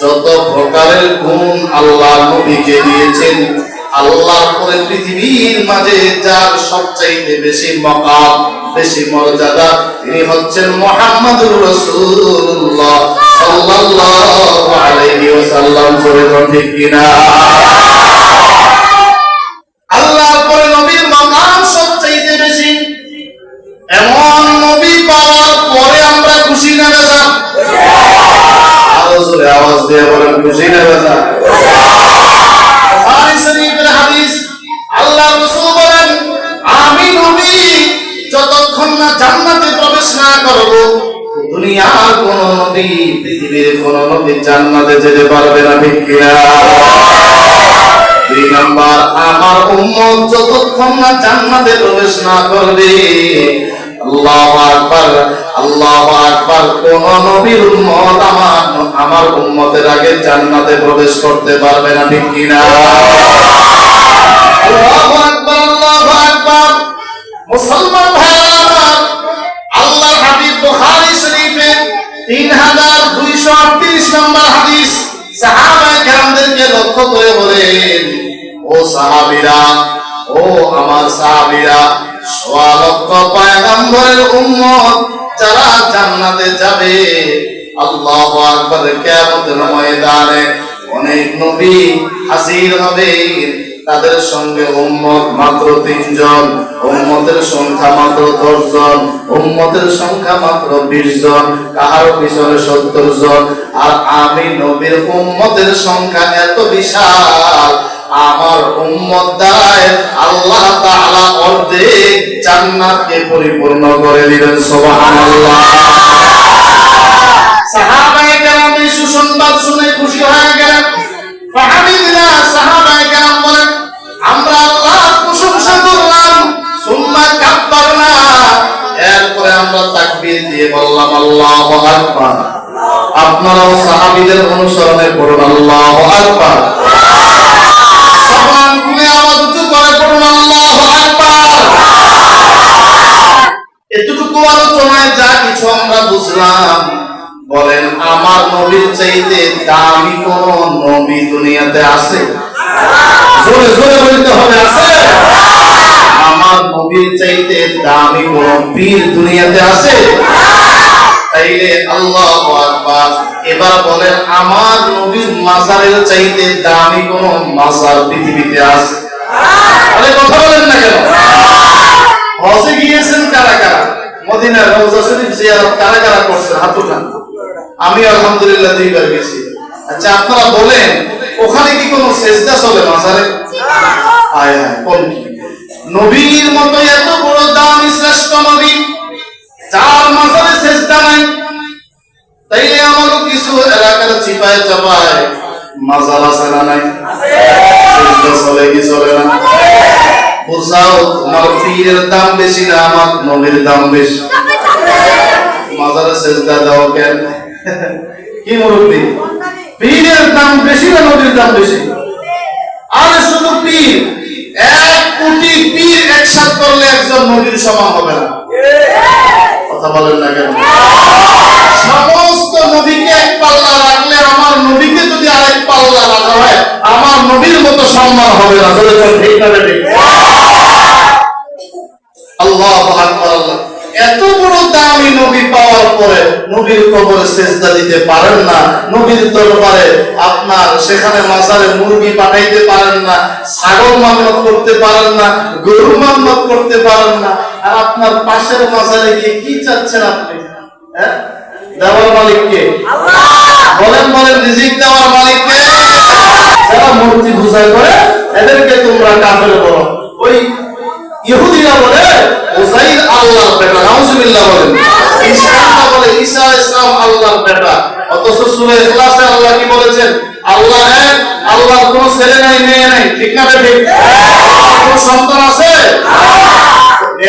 যত প্রকারের গুণ আল্লাহ নবীকে দিয়েছেন, আল্লাহ করে পৃথিবীর মাঝে যার সবচাইতে বেশি মকাম, বেশি মর্যাদা, তিনি হচ্ছেন মোহাম্মদুর রাসূলুল্লাহ সাল্লাল্লাহু আলাইহি ওয়াসাল্লাম। করে ঠিক কিনা? আওয়াজ দিয়ে বলেন খুশি না না নাম্বার, আমার উম্মত যতক্ষণ না জান্নাতে প্রবেশ না করবে, আল্লাহু আকবার আল্লাহু আকবার, কোন আমার আমার আগে জান্নাতে প্রবেশ করতে পারবে না, ঠিক আল্লাহু আল্লাহু আকবার। মুসলমান আল্লাহর হাবিব বুখারী শরীফে 3238 নম্বর হাদিস সাহাবায়ে কেরামদেরকে লক্ষ্য করে বলেন, ও সাহাবীরা, ও আমার সাহাবীরা, সোয়া লক্ষ পয়গম্বরের যারা জান্নাতে যাবে, আল্লাহু আকবার ময়দানে অনেক নবী হাজির হবে। তাদের সঙ্গে উম্মত মাত্র তিনজন, উম্মতের সংখ্যা মাত্র দশ জন উম্মতের সংখ্যা মাত্র বিশ জন কাহার পিছনে সত্তর জন আর আমি নবীর উম্মতের সংখ্যা এত বিশাল, আমার উম্মত দ্বারায় আল্লাহ জান্নাতকে পরিপূর্ণ করে দিলেন সুবহানাল্লাহ। সাহাবায়ে কেরাম এই সুসংবাদ শুনে খুশি হয়ে গেলেন। ফাহামিদনা সাহাবায়ে কেরাম বলেন, আমরা আল্লাহর প্রশংসা করলাম, সুম্মা কাব্বারনা। এরপরে আমরা তাকবীর দিয়ে বললাম, আল্লাহু আকবার। আপনারাও সাহাবীদের অনুসরণে পড়ুন, আল্লাহু আকবার। চাইতে দামি কোন নবী দুনিয়াতে আছে? জোরে জোরে বলতে হবে, আছে? আমার নবীর চাইতে দামি কোন পীর দুনিয়াতে আছে? তাইলে আল্লাহ আকবার। এবার বলেন, আমার নবীর মাজারের চাইতে দামি কোন মাজার পৃথিবীতে আছে? আরে, কথা বলেন না কেন? হজে গিয়েছেন কারা কারা? মদিনার রওজা শরীফ জিয়ারত কারা কারা করছেন? হাত উঠান। আমি আলহামদুলিল্লাহ দুইবার গেছি। আচ্ছা আপনারা বলেন, ওখানে কি কোনো সেজদা চলে মাজারে? নবীর মতো এত বড় দামি শ্রেষ্ঠ নবী, যার মাজারে সেজদা নাই। তাইলে আমারও কিছু এলাকার চিপায় চাপায় মাজার আছে না নাই? চলে কি চলে না? বুঝাও, তোমার পীরের দাম বেশি না আমার নবীর দাম বেশি? মাজারে সেজদা দাও কেন? কি মুরব্বী? পীরের দাম বেশি না নবীর দাম বেশি? আরে শুধু পীর। এক কোটি পীর একসাথ করলে একজন নবীর সমান হবে না। কথা বলেন না কেন? সমস্ত নবীকে এক পাল্লা রাখলে আমার নবীকে যদি আরেক পাল্লা রাখা হয় আমার নবীর মতো সম্মান হবে না। ঠিক না ঠিক আল্লাহ। এত বড় দামি নবী পাওয়ার পরে নবীর কবরে সেজদা দিতে পারেন না। নবীর দরবারে আপনার সেখানে মাজারে মুরগি পাঠাইতে পারেন না ছাগল মান্নত করতে পারেন না গরু মান্নত করতে পারেন না। আর আপনার পাশের মাজারে গিয়ে কি চাচ্ছেন আপনি? হ্যাঁ? দেওয়ার মালিককে। বলেন বলেন রিজিক দেওয়ার মালিককে যারা মূর্তি পূজা করে এদেরকে তোমরা কাফের বলো। ওই ইহুদিরা বলে উজাইর আল্লাহ বেটা নাউজুবিল্লাহ বলেন। আল্লাহ কি বলেছেন? আল্লাহ এক আল্লাহর কোনো ছেলে নাই, মেয়ে নাই, ঠিক না ঠিক কোনো সন্তান আছে?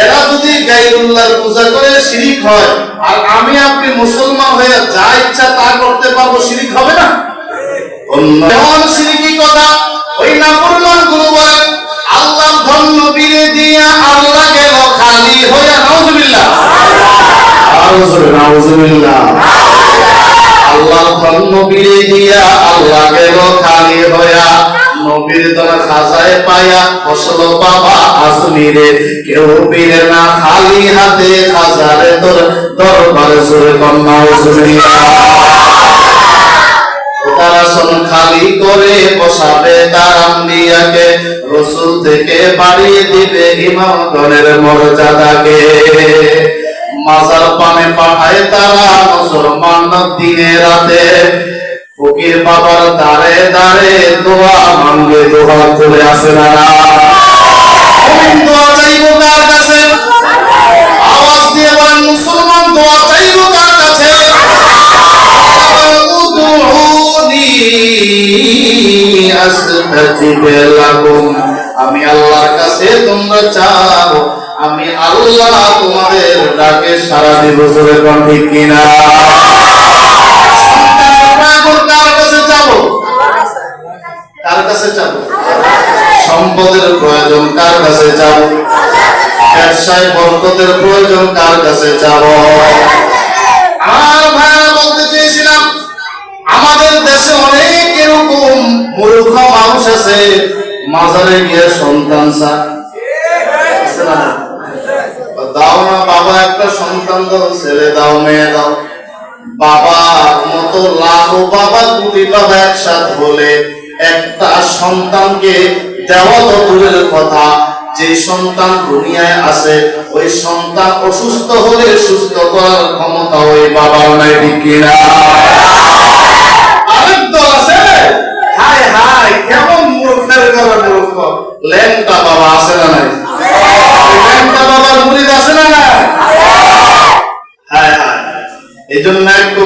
এরা যদি গাইরুল্লাহর পূজা করে শিরিক হয়, আর আমি আপনি মুসলমান হয়ে যা ইচ্ছা তা করতে পারব, শিরিক হবে না? যেমন সিরিকি কথা ওই নাফরমানগুলো আল্লাহ ধন নবীরে দিয়া আল্লাহ গেল খালি হইয়া নাউজুবিল্লাহ। নাউজুবিল্লাহ। আল্লাহর ধন নবীরে দিয়া আল্লাহ গেল খালি হইয়া। নবীর দর খাজায় পায়া ফসল বাবা আজমিরে। কেউ বীরে না, খালি হাতে খাজারে তোর দরবারে সুরে কন্যা তারাসন খালি করে বসাবে রসুল থেকে বাড়িয়ে দিবে ইমামগণের মর্যাদাকে। মাজার পানে পাঠায় তারা মুসলমান দিনে রাতে। ফকির বাবার দোয়া মানবে, দোয়া করে আসে আওয়াজ মুসলমান আমি আল্লাহর কাছে তোমরা চাও আমি আল্লাহ তোমাদের ডাকে সারা দিব জোরে কোন? কিনা কার কাছে যাব? কার কাছে সম্পদের প্রয়োজন কার কাছে যাব? ব্যবসায় বরকতের প্রয়োজন কার কাছে যাব? আমার ভাইরা বলতে চেয়েছিলাম, আমাদের দেশে অনেক এরকম মূর্খ মানুষ আছে, মাজারে গিয়ে সন্তান চায়? দাও না, বাবা, একটা সন্তান দাও, ছেলে দাও, মেয়ে দাও। বাবা মতো লাখো বাবা কোটি বাবা একসাথে হলে একটা সন্তানকে দেওয়া তো দূরের কথা। যে সন্তান দুনিয়ায় আছে, ওই সন্তান অসুস্থ হলে সুস্থ করার ক্ষমতা ওই বাবার নাই কিনা? হাই হাই কেমন মূর্খের ঘরে মূর্খ। ল্যাংটা বাবা আছে না